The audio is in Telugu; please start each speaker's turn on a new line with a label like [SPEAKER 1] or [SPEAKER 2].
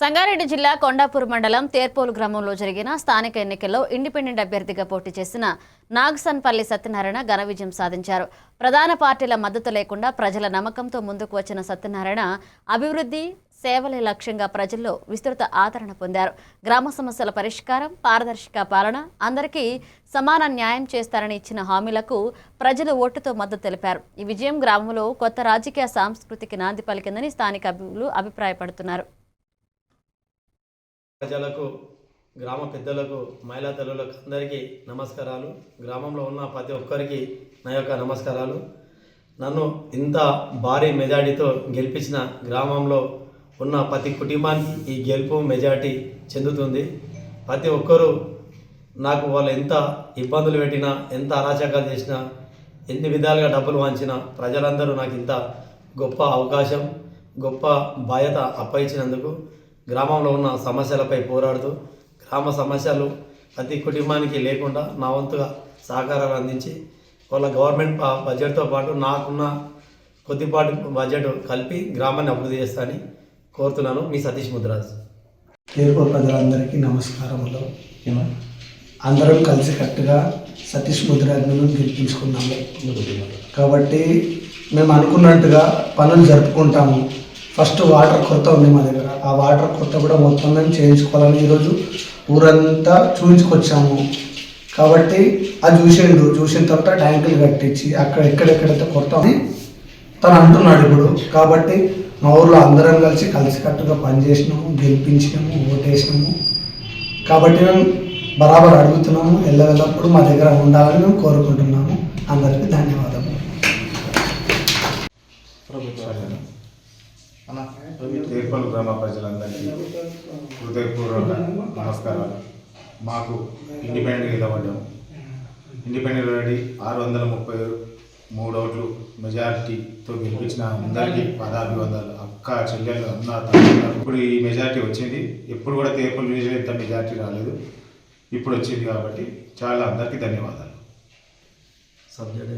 [SPEAKER 1] సంగారెడ్డి జిల్లా కొండాపూర్ మండలం తేర్పోలు గ్రామంలో జరిగిన స్థానిక ఎన్నికల్లో ఇండిపెండెంట్ అభ్యర్థిగా పోటీ చేసిన నాగసన్పల్లి సత్యనారాయణ ఘన విజయం సాధించారు. ప్రధాన పార్టీల మద్దతు లేకుండా ప్రజల నమ్మకంతో ముందుకు వచ్చిన సత్యనారాయణ అభివృద్ధి సేవలే లక్ష్యంగా ప్రజల్లో విస్తృత ఆదరణ పొందారు. గ్రామ సమస్యల పరిష్కారం పారదర్శక పాలన అందరికీ సమాన న్యాయం చేస్తారని ఇచ్చిన హామీలకు ప్రజలు ఓటుతో మద్దతు తెలిపారు. ఈ విజయం గ్రామంలో కొత్త రాజకీయ సాంస్కృతికి నాంది పలికిందని స్థానిక అభివృద్ధులు అభిప్రాయపడుతున్నారు.
[SPEAKER 2] ప్రజలకు గ్రామ పెద్దలకు మహిళా తల్లులకు అందరికీ నమస్కారాలు. గ్రామంలో ఉన్న ప్రతి ఒక్కరికి నా యొక్క నమస్కారాలు. నన్ను ఇంత భారీ మెజార్టీతో గెలిపించిన గ్రామంలో ఉన్న ప్రతి కుటుంబానికి ఈ గెలుపు మెజార్టీ చెందుతుంది. ప్రతి ఒక్కరూ నాకు వాళ్ళు ఎంత ఇబ్బందులు పెట్టినా ఎంత అరాచకాలు చేసినా ఎన్ని విధాలుగా డబ్బులు వంచినా ప్రజలందరూ నాకు ఇంత గొప్ప అవకాశం గొప్ప బాధ్యత అప్పగించినందుకు గ్రామంలో ఉన్న సమస్యలపై పోరాడుతూ గ్రామ సమస్యలు ప్రతి కుటుంబానికి లేకుండా నా వంతుగా సహకారాలు అందించి వాళ్ళ గవర్నమెంట్ బడ్జెట్తో పాటు నాకున్న కొద్దిపాటి బడ్జెట్ కలిపి గ్రామాన్ని అభివృద్ధి చేస్తానని కోరుతున్నాను. మీ సతీష్ ముద్రాజ్.
[SPEAKER 3] తీర్పు ప్రజలందరికీ నమస్కారములు అందరం కలిసి కట్టుగా సతీష్ ముద్రాజ్ఞను గెలిపించుకున్నాము. కాబట్టి మేము అనుకున్నట్టుగా పనులు జరుపుకుంటాము. ఫస్ట్ వాటర్ కొరత ఉంది మా దగ్గర. ఆ వాటర్ కొరత కూడా మొత్తం మేము చేయించుకోవాలని ఈరోజు ఊరంతా చూపించుకొచ్చాము కాబట్టి అది చూసిండు. చూసిన తర్వాత ట్యాంకులు కట్టించి అక్కడ ఎక్కడెక్కడైతే కొరత అని తను అంటున్నాడు ఇప్పుడు. కాబట్టి మా ఊర్లో అందరం కలిసి కలిసికట్టుగా పనిచేసినాము గెలిపించినాము ఓటేసినాము. కాబట్టి మేము బరాబర్ అడుగుతున్నాము ఎల్లవెల్లప్పుడు మా దగ్గర ఉండాలని మేము కోరుకుంటున్నాము. అందరికీ ధన్యవాదాలు
[SPEAKER 4] తీర్పలు గ్రామ ప్రజలందరికీ హృదయపూర్వక నమస్కారాలు. మాకు ఇండిపెండెంట్ నిలబడ్డాము. ఇండిపెండెంట్ రెడీ ఆరు వందల ముప్పై మూడు ఓట్లు మెజారిటీతో గెలిపించిన అందరికీ పదాభివందనలు అక్క చెల్లెలు అన్న ఇప్పుడు ఈ మెజారిటీ వచ్చింది. ఎప్పుడు కూడా తీర్పులు విజయం ఇంత మెజారిటీ రాలేదు. ఇప్పుడు వచ్చింది కాబట్టి చాలా అందరికీ ధన్యవాదాలు.
[SPEAKER 2] సబ్జెక్ట్